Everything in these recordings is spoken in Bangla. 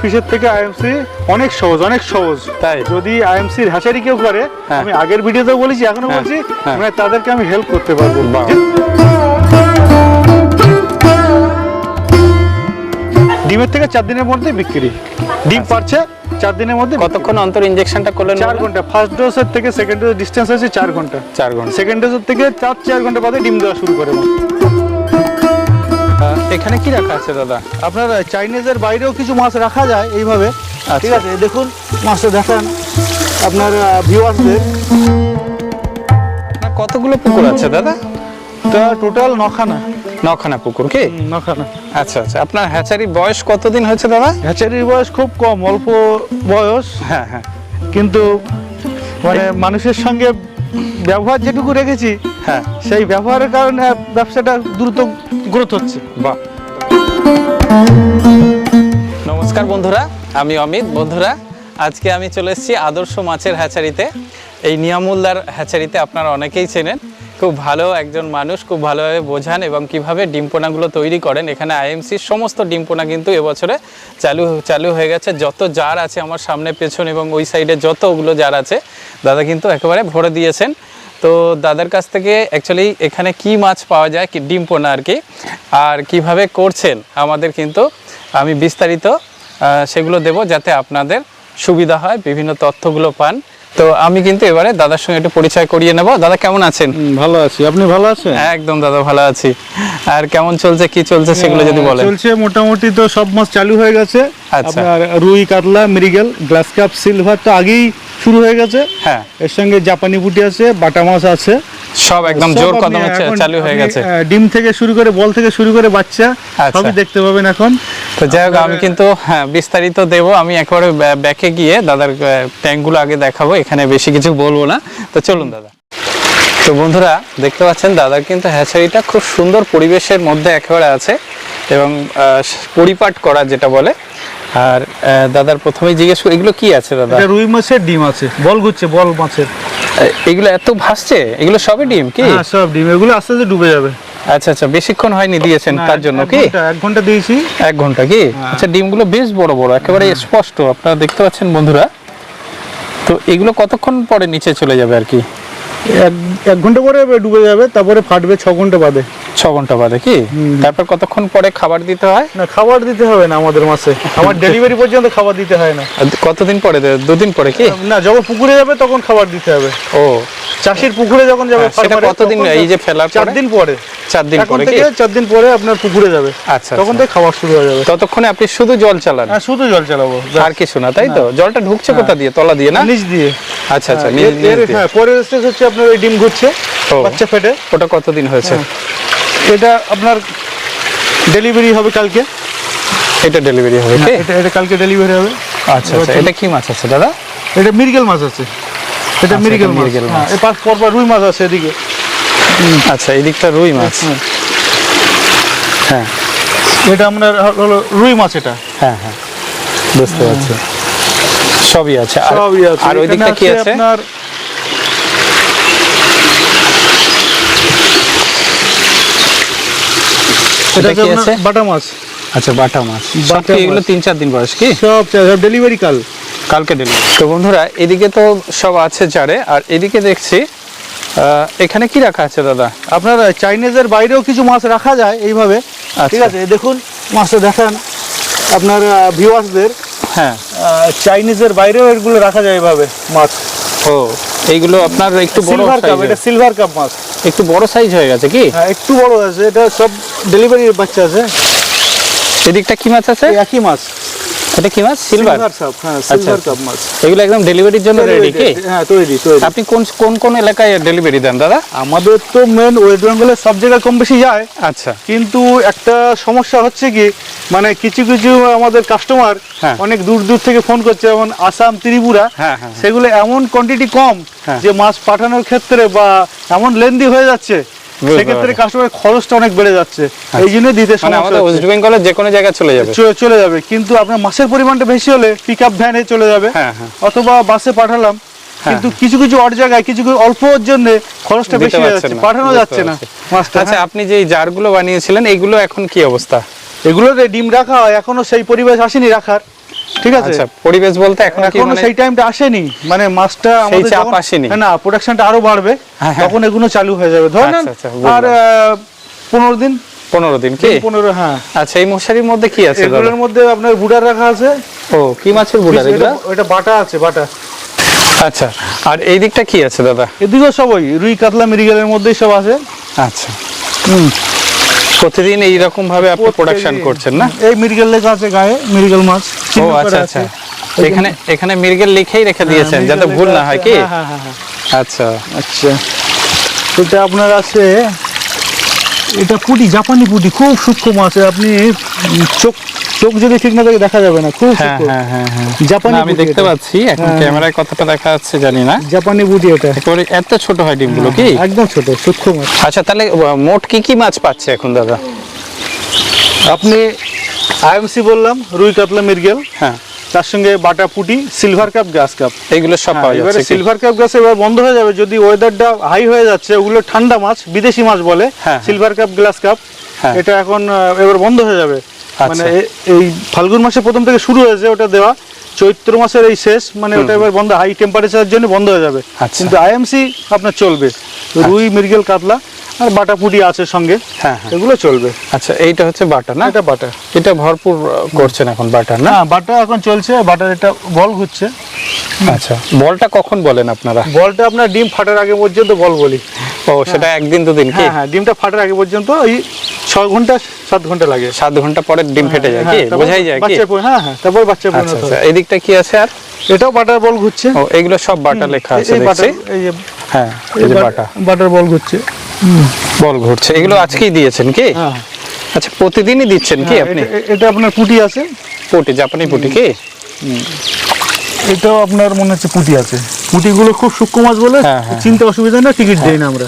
ফিশের থেকে আইএমসি অনেক সহজ অনেক সহজ তাই? যদি আইএমসি হ্যাচারি কেউ করে হ্যাঁ। আমি আগের ভিডিওতে বলেছি এখনও হ্যাঁ, বলছি হ্যাঁ। মানে তাদেরকে আমি হেল্প করতে পারব। ডিমের থেকে চার দিনের মধ্যে বিক্রি ডিম পারছে চার দিনের মধ্যে। কতক্ষণ অন্তর ইনজেকশনটা করলেন চার ঘণ্টা ফার্স্ট ডোজের থেকে সেকেন্ড ডোজ ডিস্টেন্স আছে চার ঘণ্টা চার ঘণ্টা সেকেন্ড ডোজের থেকে চার চার ঘণ্টা বাদে ডিম দেওয়া শুরু করে এখানে কি রাখা আছে দাদা? আপনার চাইনিজের বাইরেও কিছু মাছ রাখা যায় এইভাবে। ঠিক আচ্ছা। আছে দেখুন মাছটা দেখান। আপনার ভিউয়ার্সদের কতগুলো পুকুর আছে দাদা? তা টোটাল নখানা। নখানা পুকুর কি? নখানা। আচ্ছা আচ্ছা। আপনার হ্যাচারি বয়স কতদিন হয়েছে দাদা? হ্যাচারির বয়স খুব কম অল্প বয়স। হ্যাঁ হ্যাঁ। কিন্তু মানে মানুষের সঙ্গে ব্যবহার যেটুকু রেখেছি হ্যাঁ সেই ব্যবহারের কারণে ব্যবসাটা দ্রুত গ্রোথ হচ্ছে। বাহ। নমস্কার বন্ধুরা, আমি অমিত। বন্ধুরা, আজকে আমি চলে এসেছি আদর্শ মাছের হ্যাচারিতে। এই নিয়ামুল্লার হ্যাচারিতে আপনারা অনেকেই চেনেন। খুব ভালো একজন মানুষ, খুব ভালোভাবে বোঝান এবং কীভাবে ডিমপোনাগুলো তৈরি করেন। এখানে আইএমসির সমস্ত ডিমপোনা কিন্তু এবছরে চালু চালু হয়ে গেছে। যত জার আছে আমার সামনে, পেছন এবং ওই সাইডে যতগুলো জার আছে, দাদা কিন্তু একেবারে ভরে দিয়েছেন। তো দাদার কাছ থেকে অ্যাকচুয়ালি এখানে কি মাছ পাওয়া যায় কি ডিম পোনা আর কি আর কীভাবে করছেন আমাদের কিন্তু আমি বিস্তারিত সেগুলো দেব যাতে আপনাদের সুবিধা হয় বিভিন্ন তথ্যগুলো পান। তো আমি কিন্তু এবারে দাদার সঙ্গে একটু পরিচয় করিয়ে নেব। দাদা কেমন আছেন? ভালো আছি। আপনি ভালো আছেন? একদম দাদা ভালো আছি। আর কেমন চলছে কি চলছে সেগুলো যদি বলেন। চলছে মোটামুটি তো সব মাছ চালু হয়ে গেছে। আচ্ছা। আপনার রুই কাতলা মিরিগেল গ্লাস কাপ সিলভার তো আগেই শুরু হয়ে গেছে। হ্যাঁ। এর সঙ্গে জাপানি পুঁটি আছে বাটা মাছ আছে। সব একদম জোর কদমে চালু হয়ে গেছে। ডিম থেকে শুরু করে বল থেকে শুরু করে বাচ্চা আচ্ছা। সবই দেখতে পাবেন এখন। তো যাই হোক আমি কিন্তু হ্যাঁ বিস্তারিত দেব। আমি একবারে ব্যাকে গিয়ে দাদার ট্যাঙ্কগুলো আগে দেখাবো। এখানে বেশি কিছু বলব না। তো চলুন দাদা। তো বন্ধুরা দেখতে পাচ্ছেন দাদার কিন্তু হ্যাচারিটা খুব সুন্দর পরিবেশের মধ্যে একেবারে আছে এবং পরিপাট করা যেটা বলে আর দাদার প্রথমেই জিজ্ঞেস করি এগুলো কি আছে দাদা? রুই মাছের ডিম আছে বল ঘুরছে বল মাছের। এগুলো এত ভাসছে? এগুলো সবই ডিম কি? হ্যাঁ সব ডিম। এগুলো আস্তে আস্তে ডুবে যাবে। আচ্ছা আচ্ছা বেশিক্ষণ হয়নি দিয়েছেন তার জন্য কি? এক ঘণ্টা দিয়েছি। এক ঘণ্টা কি? হ্যাঁ। আচ্ছা ডিমগুলো বেশ বড় বড় একেবারে স্পষ্ট আপনারা দেখতে পাচ্ছেন বন্ধুরা। তো এগুলো কতক্ষণ পরে নিচে চলে যাবে আর কি? এক ঘণ্টা পরে ডুবে যাবে তারপরে ফাটবে ছ ঘণ্টা বাদে। ছ ঘণ্টা বাদে কি? তারপর কতক্ষণ পরে খাবার দিতে হয়? না খাবার দিতে হবে না আমাদের মাসে। আমার ডেলিভারি পর্যন্ত খাবার দিতে হয় না। কতদিন পরে? দুদিন পরে কি? না যখন পুকুরে যাবে তখন খাবার দিতে হবে। ও। চাষির পুকুরে যখন যাবে হ্যাঁ, সেটা কতদিন এই যে ফেলার চার? দিন পরে। চার দিন পরে কি? চার দিন পরে আপনার পুকুরে যাবে। আচ্ছা তখন আচ্ছা। থেকে খাবার শুরু হয়ে যাবে। ততক্ষণে আপনি শুধু জল চালান? হ্যাঁ শুধু জল চালাবো আর কিছু না তাই তো? জলটা ঢুকছে কোথা দিয়ে? তলা দিয়ে না? নিচ দিয়ে। আচ্ছা আচ্ছা হ্যাঁ, নিচ- দিয়ে। হ্যাঁ পরের স্টেজ হচ্ছে আপনার ওই ডিম ঘুরছে। বাচ্চা ফেটে। ওটা কতদিন হয়েছে? এটা আপনার ডেলিভারি হবে কালকে? এটা ডেলিভারি হবে কি? এটা এটা কালকে ডেলিভারি হবে। আচ্ছা আচ্ছা এটা কি মাছ আছে দাদা? এটা মিরিগেল মাছ আছে। এটা আচ্ছা, মিরিগেল এটা মাছ। হ্যাঁ। এই পাশ পরপর রুই মাছ আছে এদিকে। আচ্ছা এই দিকটা রুই মাছ। হুম। হ্যাঁ। এটা আপনার হলো রুই মাছ এটা। হ্যাঁ হ্যাঁ। বুঝতে পারছি। সবই আছে। আর সবই আছে। আর ওই দিকটা কি আছে? আপনার এটা এটা কি আছে? বাটা মাছ। আচ্ছা বাটা মাছ। বাটা এগুলো তিন চার দিন বয়স কি? সব ডেলিভারি কাল। কালকে ডেলিভারি তো বন্ধুরা এদিকে তো সব আছে জারে আর এদিকে দেখছি এখানে কি রাখা আছে দাদা? আপনার চাইনিজের বাইরেও কিছু মাছ রাখা যায় এইভাবে। ঠিক আচ্ছা। আছে দেখুন মাছটা দেখান। আপনার ভিউয়ার্সদের হ্যাঁ। চাইনিজের বাইরেও এগুলো রাখা যায় এইভাবে মাছ। ও এইগুলো আপনার একটু বড় সিলভার কাপ এটা সিলভার কাপ মাছ। একটু বড় সাইজ হয়ে গেছে কি? হ্যাঁ একটু বড় আছে এটা সব ডেলিভারি বাচ্চা আছে। এদিকটা কি মাছ আছে? এই একই মাছ। এটা কি মাছ? সিলভার সিলভার কাপ হ্যাঁ সিলভার আচ্ছা। কাপ মাছ। এগুলো একদম ডেলিভারির জন্য রেডি কি? হ্যাঁ তৈরি তৈরি। আপনি কোন কোন কোন এলাকায় ডেলিভারি দেন দাদা? আমাদের তো মেন ওয়েস্ট বেঙ্গলের সব জায়গায় কম বেশি যায়। আচ্ছা। কিন্তু একটা সমস্যা হচ্ছে কি মানে কিছু কিছু আমাদের কাস্টমার হ্যাঁ। অনেক দূর দূর থেকে ফোন করছে যেমন আসাম ত্রিপুরা হ্যাঁ, হ্যাঁ। সেগুলো এমন কোয়ান্টিটি কম হ্যাঁ। যে মাছ পাঠানোর ক্ষেত্রে বা এমন লেন্দি হয়ে যাচ্ছে সেক্ষেত্রে কাস্টমারের খরচটা অনেক বেড়ে যাচ্ছে। এই জন্য দিতে মানে আমাদের ওয়েস্ট বেঙ্গলের যে কোনো জায়গায় চলে যাবে। চলে যাবে। কিন্তু আপনার মাসের পরিমাণটা বেশি হলে পিক আপ ভ্যানে চলে যাবে। হ্যাঁ, হ্যাঁ। অথবা বাসে পাঠালাম কিন্তু কিছু কিছু অড জায়গায় কিছু কিছু অল্পর জন্য খরচটা বেশি হয়ে যাচ্ছে। পাঠানো যাচ্ছে না আচ্ছা হ্যাঁ। আপনি যে জারগুলো বানিয়েছিলেন এইগুলো এখন কি অবস্থা? এগুলোতে ডিম রাখা হয় এখনও সেই পরিবেশ আসেনি রাখার। ঠিক আছে? আচ্ছা পরিবেশ বলতে এখন কি মানে সেই টাইমটা আসেনি। মানে মাছটা আমাদের চাপ আসেনি। না প্রোডাকশনটা আরও বাড়বে। হ্যাঁ, হ্যাঁ। তখন এগুলো চালু হয়ে যাবে। ধরে নেন আচ্ছা, আচ্ছা। আর আহ, পনেরো দিন। পনেরো দিন কি? পনেরো হ্যাঁ। আচ্ছা এই মশারির মধ্যে কি আছে এগুলোর মধ্যে আপনার বুডার রাখা আছে। ও কি মাছের বুড়ার এগুলা? এটা- বাটা আছে বাটা। আচ্ছা আর এই দিকটা কি আছে দাদা? এদিকেও সব ওই রুই কাতলা মিরিগেলের মধ্যেই সব আছে। আচ্ছা। প্রতিদিন এই রকম ভাবে আপনি প্রোডাকশন করছেন না? এই মিরগেল লেখা আছে গায়ে মিরগেল মাছ ও আচ্ছা আচ্ছা। এখানে এখানে মিরগেল লিখেই রেখে দিয়েছেন হ্যাঁ, যাতে ভুল না হয় কি? হ্যাঁ, হ্যাঁ, হ্যাঁ, আচ্ছা। আচ্ছা। এটা আপনার আছে এটা পুটি জাপানি পুটি খুব সূক্ষ্ম মাছ। আপনি চোখ চোখ যদি ঠিক না থাকে দেখা যাবে না খুব হ্যাঁ হ্যাঁ হ্যাঁ হ্যাঁ। জাপানি আমি দেখতে পাচ্ছি এখন হ্যাঁ। ক্যামেরায় কতটা দেখা যাচ্ছে জানি না। জাপানি পুটি এটা। একেবারে এত ছোট হয় ডিমগুলো কি? একদম ছোট সূক্ষ্ম মাছ। আচ্ছা তাহলে মোট কি কি মাছ পাচ্ছে এখন দাদা? আপনি আইএমসি বললাম রুই কাতলা মিরগেল হ্যাঁ। তার সঙ্গে বাটা পুটি সিলভার কাপ গ্যাস কাপ। এইগুলো সব পাওয়া যাচ্ছে? সিলভার কাপ গ্লাস এবার বন্ধ হয়ে যাবে যদি ওয়েদারটা হাই হয়ে যাচ্ছে ওগুলো ঠান্ডা মাছ বিদেশি মাছ বলে হ্যাঁ। সিলভার কাপ গ্লাস কাপ হ্যাঁ। এটা এখন এবার বন্ধ হয়ে যাবে। মানে আচ্ছা। এই ফাল্গুন মাসে প্রথম থেকে শুরু হয়েছে ওটা দেওয়া চৈত্র মাসের এই শেষ মানে ওটা এবার বন্ধ হাই টেম্পারেচারের জন্য বন্ধ হয়ে যাবে। আচ্ছা। কিন্তু আইএমসি আপনার চলবে রুই মিরগেল কাতলা আর বাটা পুটি আছে সঙ্গে হ্যাঁ হ্যাঁ। এগুলো চলবে। আচ্ছা এইটা হচ্ছে বাটা না? এটা বাটা এটা ভরপুর করছেন এখন বাটার না? না বাটা এখন চলছে বাটার এটা বল ঘুরছে আচ্ছা বলটা কখন বলেন আপনারা? বলটা আপনার ডিম ফাটার আগে পর্যন্ত বল বলি। ও সেটা একদিন দুদিন কি? হ্যাঁ হ্যাঁ ডিমটা ফাটার আগে পর্যন্ত ওই ছয় ঘণ্টা সাত ঘণ্টা লাগে। সাত ঘণ্টা পরে ডিম ফেটে যায় কি? হ্যাঁ, বোঝাই যায় কি? হ্যাঁ হ্যাঁ তারপর বাচ্চা আচ্ছা পরিণত আচ্ছা হয়। এই দিকটা কি আছে আর? এটাও বাটার বল ঘুরছে। ও এগুলো সব বাটা লেখা আছে এই বাটার দেখছি। এই যে হ্যাঁ এই যে বাটা বাটার বল ঘুরছে। বল ঘুরছে এগুলো আজকেই দিয়েছেন কি? হ্যাঁ। আচ্ছা প্রতিদিনই দিচ্ছেন কি হ্যাঁ, আপনি? এটা আপনার পুটি আছে। পুটি জাপানি পুটি কি? এটাও আপনার মনে হচ্ছে পুটি আছে। পুটিগুলো খুব সূক্ষ্ম মাছ বলে হ্যাঁ, হ্যাঁ, চিন্তা অসুবিধা না টিকিট দেই না আমরা।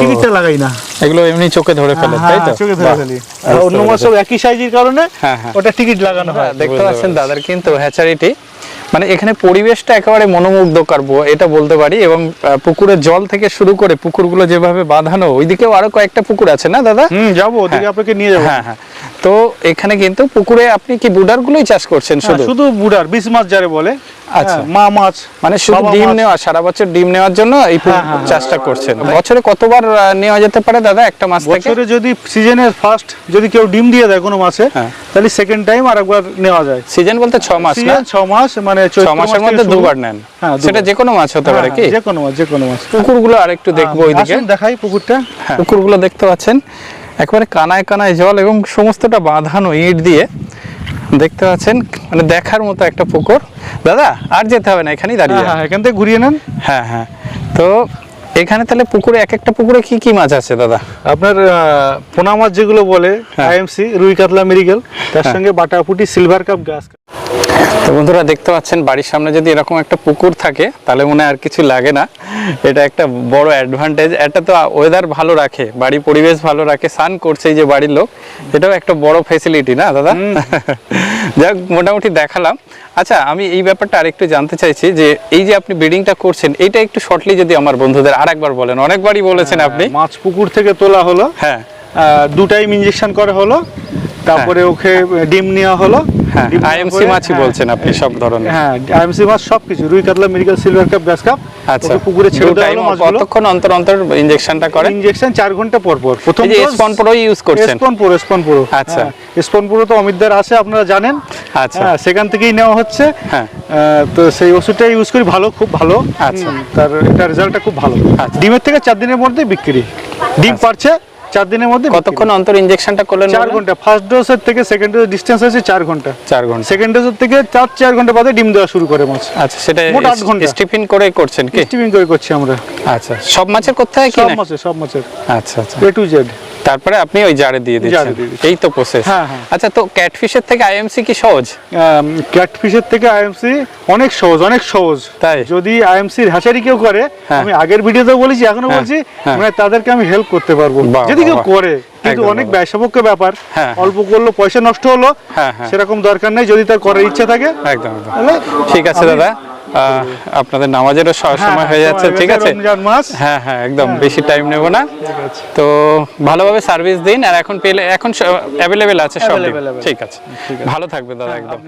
টিকিটটা লাগাই না। এগুলো এমনি চোখে ধরে ফেলে তাই তো? হ্যাঁ, চোখে ধরে ফেলি। অন্য মাছ সব একই সাইজের কারণে হ্যাঁ, হ্যাঁ। ওটা টিকিট লাগানো হয়। দেখতে পাচ্ছেন দাদার কিন্তু হ্যাচারিটি মানে এখানে পরিবেশটা একেবারে মনোমুগ্ধকর এটা বলতে পারি। এবং পুকুরের জল থেকে শুরু করে পুকুরগুলো যেভাবে বাঁধানো ওইদিকেও আরও কয়েকটা পুকুর আছে না দাদা? হুম যাব ওদিকে আপনাকে নিয়ে যাব। হ্যাঁ হ্যাঁ। তো এখানে কিন্তু পুকুরে আপনি কি বুডার গুলোই চাষ করছেন হ্যাঁ, শুধু? শুধু বুড়ার বিশ মাছ যারে বলে। আচ্ছা। হ্যাঁ, মা মাছ। মানে শুধু ডিম নেওয়া সারা বছর ডিম নেওয়ার জন্য এই হ্যাঁ, হ্যাঁ। চাষটা করছেন। বছরে কতবার নেওয়া যেতে পারে দাদা একটা মাছ থেকে? বছরে যদি সিজনের ফার্স্ট যদি কেউ ডিম দিয়ে দেয় কোনো মাসে। তাহলে সেকেন্ড টাইম আর একবার নেওয়া যায়। সিজন বলতে ছ মাস না? সিজন ছ মাস মানে ছ মাসের মধ্যে দুবার নেন। সেটা। যে কোনো মাছ হতে পারে কি? যে কোনো মাছ যে কোনো মাছ। পুকুরগুলো আরেকটু দেখব ওইদিকে। দেখাই পুকুরটা। পুকুরগুলো দেখতে পাচ্ছেন। একবারে কানায় কানায় জল এবং সমস্তটা বাঁধানো ইট দিয়ে দেখতে পাচ্ছেন মানে দেখার মতো একটা পুকুর। দাদা আর যেতে হবে না এখানেই দাঁড়িয়ে হ্যাঁ হ্যাঁ এখান থেকে ঘুরিয়ে নেন। হ্যাঁ হ্যাঁ। তো এখানে তাহলে পুকুরে এক একটা পুকুরে কি কি মাছ আছে দাদা? আপনার পোনা মাছ যেগুলো বলে হ্যাঁ। আইএমসি রুই কাতলা মেরিগেল তার সঙ্গে বাটাপুটি সিলভার কাপ গাছ তো বন্ধুরা দেখতে পাচ্ছেন বাড়ির সামনে যদি এরকম একটা পুকুর থাকে তাহলে মনে হয় আর কিছু লাগে না। এটা একটা বড় অ্যাডভান্টেজ এটা তো ওয়েদার ভালো রাখে বাড়ি পরিবেশ ভালো রাখে সান করছে এই যে বাড়ির লোক এটাও একটা বড় ফেসিলিটি না দাদা? যাক মোটামুটি দেখালাম। আচ্ছা আমি এই ব্যাপারটা আরেকটু জানতে চাইছি যে এই যে আপনি ব্রিডিংটা করছেন এটা একটু শর্টলি যদি আমার বন্ধুদের আরেকবার বলেন অনেকবারই বলেছেন আপনি। মাছ পুকুর থেকে তোলা হলো। হ্যাঁ। দু টাইম ইঞ্জেকশন করা হলো। তারপরে ওকে ডিম নেওয়া হলো। হ্যাঁ আইএমসি মাছই হ্যাঁ, বলছেন আপনি সব ধরনের। হ্যাঁ আইএমসি মাছ সবকিছু। রুই কাতলা মেডিকেল সিলভার কাপ গ্যাস কাপ। আচ্ছা। পুকুরে ছেড়ে দেওয়া হলো মাছগুলো। কতক্ষণ অন্তর অন্তর ইনজেকশনটা করেন ইঞ্জেকশন চার ঘণ্টা পর পর। প্রথম যে স্পন প্রো ইউজ করছেন। স্পন পুরো স্পন পুরো আচ্ছা। স্পন পুরো তো অমিতদার আছে আপনারা জানেন। আচ্ছা। হ্যাঁ সেখান থেকেই নেওয়া হচ্ছে। হ্যাঁ। তো সেই ওষুধটা ইউজ করি ভালো খুব ভালো। আচ্ছা। তার এটা রেজাল্টটা খুব ভালো। আচ্ছা। ডিমের থেকে চার দিনের মধ্যে বিক্রি। ডিম পারছে চার দিনের মধ্যে কতক্ষণ অন্তর ইনজেকশনটা করলেন চার ঘণ্টা। ফার্স্ট ডোজের থেকে সেকেন্ড ডোজ ডিস্টেন্স আছে চার ঘণ্টা। চার ঘণ্টা। সেকেন্ড ডোজের থেকে চার চার ঘণ্টা বাদে ডিম দেওয়া শুরু করে মাছ। আচ্ছা সেটা মোট আট ঘণ্টা। স্টিফিন করে করছেন কি? স্টিমিং করে করছি আমরা। আচ্ছা সব মাছের করতে হয় কি সব মাছের সব মাছের। আচ্ছা আচ্ছা। এ টু জেড তারপরে আপনি ওই জারে দিয়ে দিচ্ছেন। এই তো প্রসেস হ্যাঁ, হ্যাঁ। আচ্ছা তো ক্যাটফিশের থেকে আইএমসি কি সহজ ক্যাটফিশের থেকে আইএমসি অনেক সহজ অনেক সহজ তাই? যদি আইএমসির হ্যাচারি কেউ করে হ্যাঁ। আমি আগের ভিডিওতেও বলেছি এখনও বলছি। মানে তাদেরকে আমি হেল্প করতে পারব যদি কেউ করে কিন্তু অনেক। ব্যয়সাপেক্ষ ব্যাপার। অল্প করল পয়সা নষ্ট হলো। সেরকম দরকার নেই যদি তার করার ইচ্ছা থাকে একদম ঠিক আছে দাদা আপনাদের নামাজেরও স- সময় হয়ে যাচ্ছে ঠিক আছে? হ্যাঁ, হ্যাঁ হ্যাঁ একদম বেশি টাইম নেব না। তো ভালোভাবে সার্ভিস দিন আর এখন পেলে এখন অ্যাভেলেবেল আছে সব। ঠিক আছে। ভালো থাকবে দাদা একদম।